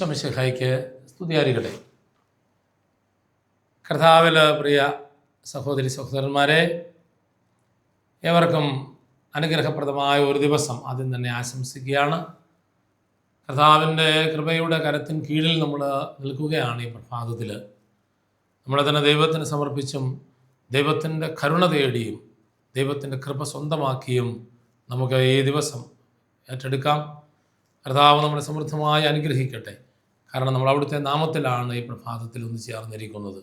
ഈശോമിശിഹായ്ക്ക് സ്തുതിയാരികളെ കർത്താവിൽ പ്രിയ സഹോദരി സഹോദരന്മാരെ ഏവർക്കും അനുഗ്രഹപ്രദമായ ഒരു ദിവസം ആദ്യം തന്നെ ആശംസിക്കുകയാണ്. കർത്താവിന്റെ കൃപയുടെ കരത്തിന് കീഴിൽ നമ്മൾ നിൽക്കുകയാണ് ഈ പ്രഭാതത്തിൽ. നമ്മളെ തന്നെ ദൈവത്തിന് സമർപ്പിച്ചും ദൈവത്തിന്റെ കരുണ തേടിയും ദൈവത്തിന്റെ കൃപ സ്വന്തമാക്കിയും നമുക്ക് ഈ ദിവസം ഏറ്റെടുക്കാം. കർത്താവ് നമ്മളെ സമൃദ്ധമായി അനുഗ്രഹിക്കട്ടെ. കാരണം നമ്മൾ അവിടുത്തെ നാമത്തിലാണ് ഈ പ്രഭാതത്തിൽ ഒന്ന് ചേർന്നിരിക്കുന്നത്.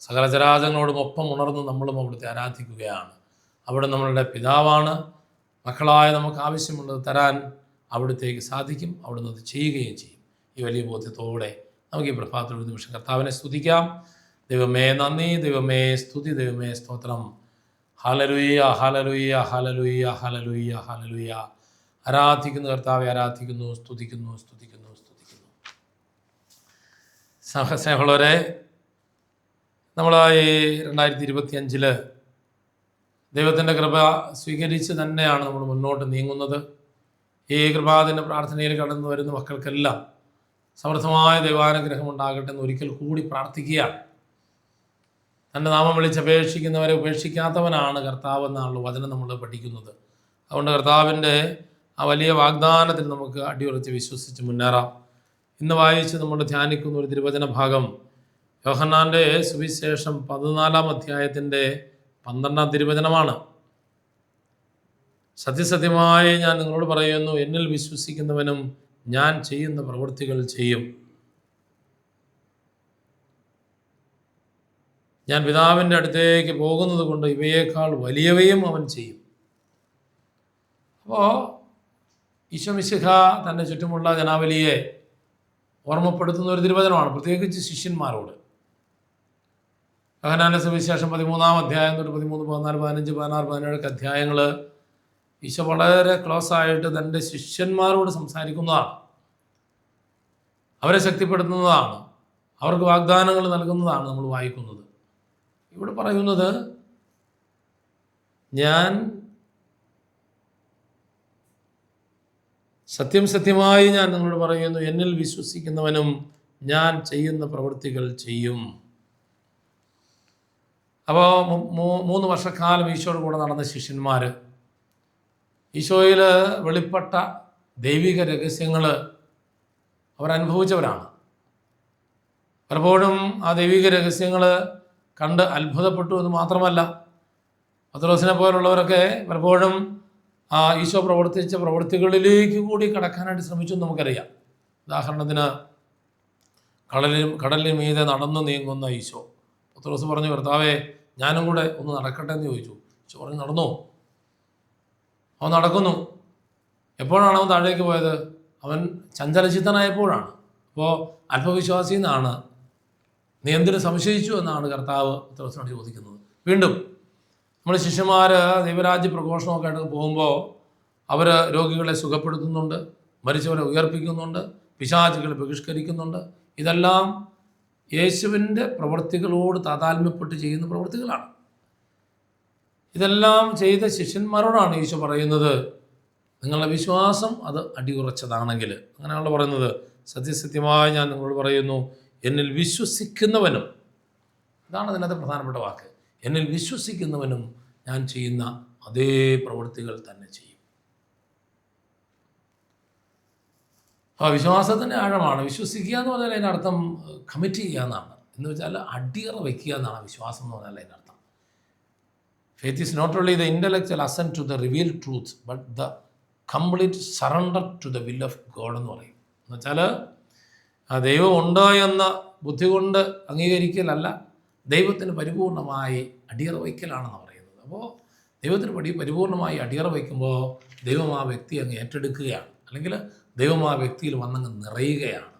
സകലചരാചങ്ങളോടും ഒപ്പം ഉണർന്ന് നമ്മളും അവിടുത്തെ ആരാധിക്കുകയാണ്. അവിടെ നമ്മളുടെ പിതാവാണ്. മക്കളായ നമുക്ക് ആവശ്യമുള്ളത് തരാൻ അവിടുത്തേക്ക് സാധിക്കും. അവിടുന്ന് അത് ചെയ്യുകയും ചെയ്യും. ഈ വലിയ ബോധ്യത്തോടെ നമുക്ക് ഈ പ്രഭാതത്തിൽ ഒരു നിമിഷം കർത്താവിനെ സ്തുതിക്കാം. ദൈവമേ നന്ദി. ദൈവമേ സ്തുതി. ദൈവമേ സ്തോത്രം. ഹാലലുയ്യ ഹാലലുയ്യ ഹാലലുയ്യ ഹാലലുയ്യ ഹാലലുയ്യ. ആരാധിക്കുന്നു കർത്താവെ ആരാധിക്കുന്നു സ്തുതിക്കുന്നു സ്തുതിക്കുന്നു. സഹസ്നേഹമുള്ളവരെ നമ്മൾ ഈ രണ്ടായിരത്തി ഇരുപത്തി അഞ്ചിൽ ദൈവത്തിന്റെ കൃപ സ്വീകരിച്ച് തന്നെയാണ് നമ്മൾ മുന്നോട്ട് നീങ്ങുന്നത് ഈ കൃപാദിന്റെ പ്രാർത്ഥനയിൽ കടന്നു വരുന്ന മക്കൾക്കെല്ലാം സമൃദ്ധമായ ദൈവാനുഗ്രഹം ഉണ്ടാകട്ടെ എന്ന് ഒരിക്കൽ കൂടി പ്രാർത്ഥിക്കുകയാണ് തന്റെ നാമം വിളിച്ചപേക്ഷിക്കുന്നവരെ ഉപേക്ഷിക്കാത്തവനാണ് കർത്താവ് എന്നാണല്ലോ വചനം നമ്മൾ പഠിക്കുന്നത് അതുകൊണ്ട് കർത്താവിന്റെ ആ വലിയ വാഗ്ദാനത്തിൽ നമുക്ക് അടിയുറച്ച് വിശ്വസിച്ച് മുന്നേറാം ഇന്ന് വായിച്ച് നമ്മൾ ധ്യാനിക്കുന്ന ഒരു തിരുവചന ഭാഗം യോഹന്നാന്റെ സുവിശേഷം പതിനാലാം അധ്യായത്തിന്റെ പന്ത്രണ്ടാം തിരുവചനമാണ്. സത്യസത്യമായി ഞാൻ നിങ്ങളോട് പറയുന്നു എന്നിൽ വിശ്വസിക്കുന്നവനും ഞാൻ ചെയ്യുന്ന പ്രവൃത്തികൾ ചെയ്യും. ഞാൻ പിതാവിന്റെ അടുത്തേക്ക് പോകുന്നത് കൊണ്ട് ഇവയേക്കാൾ വലിയവയും അവൻ ചെയ്യും. അപ്പോൾ ഈശോമിശിഖ തന്റെ ചുറ്റുമുള്ള ജനാവലിയെ ഓർമ്മപ്പെടുത്തുന്ന ഒരു തിരുവചനമാണ്. പ്രത്യേകിച്ച് ശിഷ്യന്മാരോട്. അഹനാന സുവിശേഷം പതിമൂന്നാം അധ്യായം തൊട്ട് പതിമൂന്ന് പതിനാല് പതിനഞ്ച് പതിനാറ് പതിനേഴൊക്കെ അധ്യായങ്ങൾ ഈശോ വളരെ ക്ലോസ് ആയിട്ട് തന്റെ ശിഷ്യന്മാരോട് സംസാരിക്കുന്നതാണ്. അവരെ ശക്തിപ്പെടുത്തുന്നതാണ്. അവർക്ക് വാഗ്ദാനങ്ങൾ നൽകുന്നതാണ് നമ്മൾ വായിക്കുന്നത്. ഇവിടെ പറയുന്നത് ഞാൻ സത്യം സത്യമായി ഞാൻ നിങ്ങളോട് പറയുന്നു എന്നിൽ വിശ്വസിക്കുന്നവനും ഞാൻ ചെയ്യുന്ന പ്രവൃത്തികൾ ചെയ്യും. അപ്പോൾ മൂന്ന് വർഷക്കാലം ഈശോയുടെ കൂടെ നടന്ന ശിഷ്യന്മാർ ഈശോയിൽ വെളിപ്പെട്ട ദൈവിക രഹസ്യങ്ങൾ അവരനുഭവിച്ചവരാണ് പലപ്പോഴും ആ ദൈവിക രഹസ്യങ്ങൾ കണ്ട് അത്ഭുതപ്പെട്ടു എന്ന് മാത്രമല്ല പത്രോസിനെ പോലുള്ളവരൊക്കെ പലപ്പോഴും ആ ഈശോ പ്രവർത്തിച്ച പ്രവൃത്തികളിലേക്ക് കൂടി കടക്കാനായിട്ട് ശ്രമിച്ചു എന്ന് നമുക്കറിയാം. ഉദാഹരണത്തിന് കടലിലും കടലിന് മീതെ നടന്നു നീങ്ങുന്ന ഈശോ. പത്രോസ് പറഞ്ഞു ഭർത്താവേ ഞാനും കൂടെ ഒന്ന് നടക്കട്ടെ എന്ന് ചോദിച്ചു. ഈശോ പറഞ്ഞു നടന്നു? അവൻ നടക്കുന്നു. എപ്പോഴാണ് അവൻ താഴേക്ക് പോയത്? അവൻ ചഞ്ചലചിത്തനായപ്പോഴാണ്. അപ്പോൾ അല്പവിശ്വാസി എന്നാണ്. നീ എന്തിനു സംശയിച്ചു? എന്നാണ് കർത്താവ് പത്രോസിനോട് ചോദിക്കുന്നത്. വീണ്ടും നമ്മൾ ശിഷ്യന്മാർ ദൈവരാജ്യ പ്രഘോഷണമൊക്കെ ആയിട്ട് പോകുമ്പോൾ അവർ രോഗികളെ സുഖപ്പെടുത്തുന്നുണ്ട് മരിച്ചവരെ ഉയർപ്പിക്കുന്നുണ്ട് പിശാചുകളെ ബഹിഷ്കരിക്കുന്നുണ്ട്. ഇതെല്ലാം യേശുവിന്റെ പ്രവൃത്തികളോട് താതാത്മ്യപ്പെട്ട് ചെയ്യുന്ന പ്രവൃത്തികളാണ് ഇതെല്ലാം ചെയ്ത ശിഷ്യന്മാരോടാണ് യേശു പറയുന്നത് നിങ്ങളുടെ വിശ്വാസം അത് അടിയുറച്ചതാണെങ്കിൽ അങ്ങനെയാണല്ലോ പറയുന്നത്. സത്യസത്യമായി ഞാൻ നിങ്ങളോട് പറയുന്നു എന്നിൽ വിശ്വസിക്കുന്നവനും ഇതാണ് അതിനകത്ത് പ്രധാനപ്പെട്ട വാക്ക്. എന്നിൽ വിശ്വസിക്കുന്നവനും ഞാൻ ചെയ്യുന്ന അതേ പ്രവൃത്തികൾ തന്നെ ചെയ്യും. ആ വിശ്വാസത്തിന്റെ ആഴമാണ്. വിശ്വസിക്കുക എന്ന് പറഞ്ഞാൽ അതിന്റെ അർത്ഥം കമ്മിറ്റ് ചെയ്യുക എന്നാണ്. എന്ന് വെച്ചാൽ അടിയറ വയ്ക്കുക എന്നാണ് വിശ്വാസം എന്ന് പറഞ്ഞാൽ അതിന്റെ അർത്ഥം. Faith is not only the intellectual assent to the reveal truth but the complete surrender to the will of God എന്ന് പറയും. എന്ന് വെച്ചാൽ ആ ദൈവം ഉണ്ട് എന്ന ബുദ്ധി കൊണ്ട് അംഗീകരിക്കലല്ല. ദൈവത്തിന് പരിപൂർണമായി അടിയറ വയ്ക്കലാണെന്ന് പറയുന്നത്. അപ്പോൾ ദൈവത്തിന് പടി പരിപൂർണമായി അടിയറ വയ്ക്കുമ്പോൾ ദൈവം ആ വ്യക്തി അങ്ങ് ഏറ്റെടുക്കുകയാണ്. അല്ലെങ്കിൽ ദൈവം ആ വ്യക്തിയിൽ വന്നങ്ങ് നിറയുകയാണ്.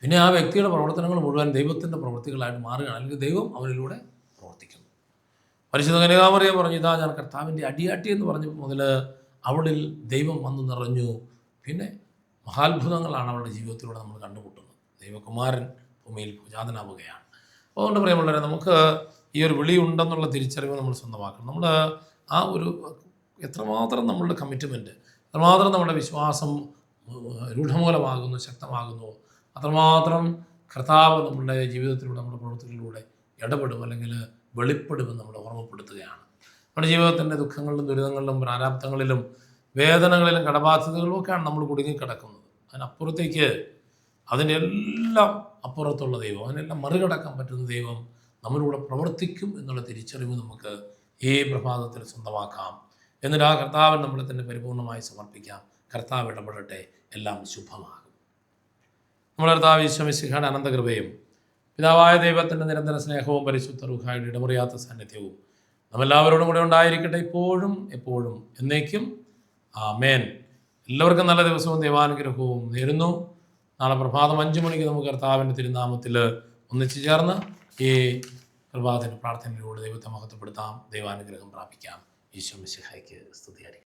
പിന്നെ ആ വ്യക്തിയുടെ പ്രവർത്തനങ്ങൾ മുഴുവൻ ദൈവത്തിന്റെ പ്രവൃത്തികളായിട്ട് മാറുകയാണ്. അല്ലെങ്കിൽ ദൈവം അവരിലൂടെ പ്രവർത്തിക്കുന്നു. പരിശുദ്ധ കനികാമറിയ പറഞ്ഞു ഇതാ ഞാൻ കർത്താവിന്റെ അടിയാട്ടി എന്ന് പറഞ്ഞു മുതൽ അവളിൽ ദൈവം വന്നു നിറഞ്ഞു. പിന്നെ മഹാത്ഭുതങ്ങളാണ് അവളുടെ ജീവിതത്തിലൂടെ നമ്മൾ കണ്ടുമുട്ടുന്നത്. ദൈവകുമാരൻ ഭൂമിയിൽ പൂജാതനാവുകയാണ് അതുകൊണ്ട് പ്രിയമുള്ളവരെ നമുക്ക് ഈ ഒരു വിളി ഉണ്ടെന്നുള്ള തിരിച്ചറിവ് നമ്മൾ സ്വന്തമാക്കണം. നമ്മൾ ആ ഒരു എത്രമാത്രം നമ്മളുടെ കമ്മിറ്റ്മെന്റ് എത്രമാത്രം നമ്മുടെ വിശ്വാസം രൂഢമൂലമാകുന്നു ശക്തമാകുന്നു അത്രമാത്രം കർത്താവ് നമ്മുടെ ജീവിതത്തിലൂടെ നമ്മുടെ പ്രവൃത്തികളിലൂടെ ഇടപെടും അല്ലെങ്കിൽ വെളിപ്പെടുമെന്ന് നമ്മൾ ഓർമ്മപ്പെടുത്തുകയാണ്. നമ്മുടെ ജീവിതത്തിന്റെ ദുഃഖങ്ങളിലും ദുരിതങ്ങളിലും പ്രാരാബ്ദങ്ങളിലും വേദനകളിലും കടബാധ്യതകളിലും ഒക്കെയാണ് നമ്മൾ കുടുങ്ങിക്കിടക്കുന്നത്. അതിനപ്പുറത്തേക്ക് അതിന്റെ എല്ലാം അപ്പുറത്തുള്ള ദൈവം അതിനെല്ലാം മറികടക്കാൻ പറ്റുന്ന ദൈവം നമ്മളിവിടെ പ്രവർത്തിക്കും എന്നുള്ള തിരിച്ചറിവ് നമുക്ക് ഈ പ്രഭാതത്തിൽ സ്വന്തമാക്കാം. എന്നിട്ട് ആ കർത്താവിന് നമ്മളെ തന്നെ പരിപൂർണമായി സമർപ്പിക്കാം. കർത്താവ് ഇടപെടട്ടെ. എല്ലാം ശുഭമാകും. നമ്മുടെ കർത്താവ് ഈശ്വമിശിഖാട് അനന്തകൃപയും പിതാവായ ദൈവത്തിന്റെ നിരന്തര സ്നേഹവും പരിശുദ്ധ റുഹായുടെ ഇടമുറിയാത്ത സാന്നിധ്യവും നമ്മെല്ലാവരോടും കൂടെ ഉണ്ടായിരിക്കട്ടെ ഇപ്പോഴും എപ്പോഴും എന്നേക്കും. ആ മേൻ എല്ലാവർക്കും നല്ല ദിവസവും ദൈവാനുഗ്രഹവും നേരുന്നു. നാളെ പ്രഭാതം അഞ്ചു മണിക്ക് നമുക്ക് കർത്താവിന്റെ തിരുനാമത്തിൽ ഒന്നിച്ചു ചേർന്ന് ഈ പ്രഭാതത്തിന്റെ പ്രാർത്ഥനയിലൂടെ ദൈവത്തെ മഹത്വപ്പെടുത്താം. ദൈവാനുഗ്രഹം പ്രാപിക്കാം. ഈശോ മിശിഹായ്ക്ക് സ്തുതിയായിരിക്കും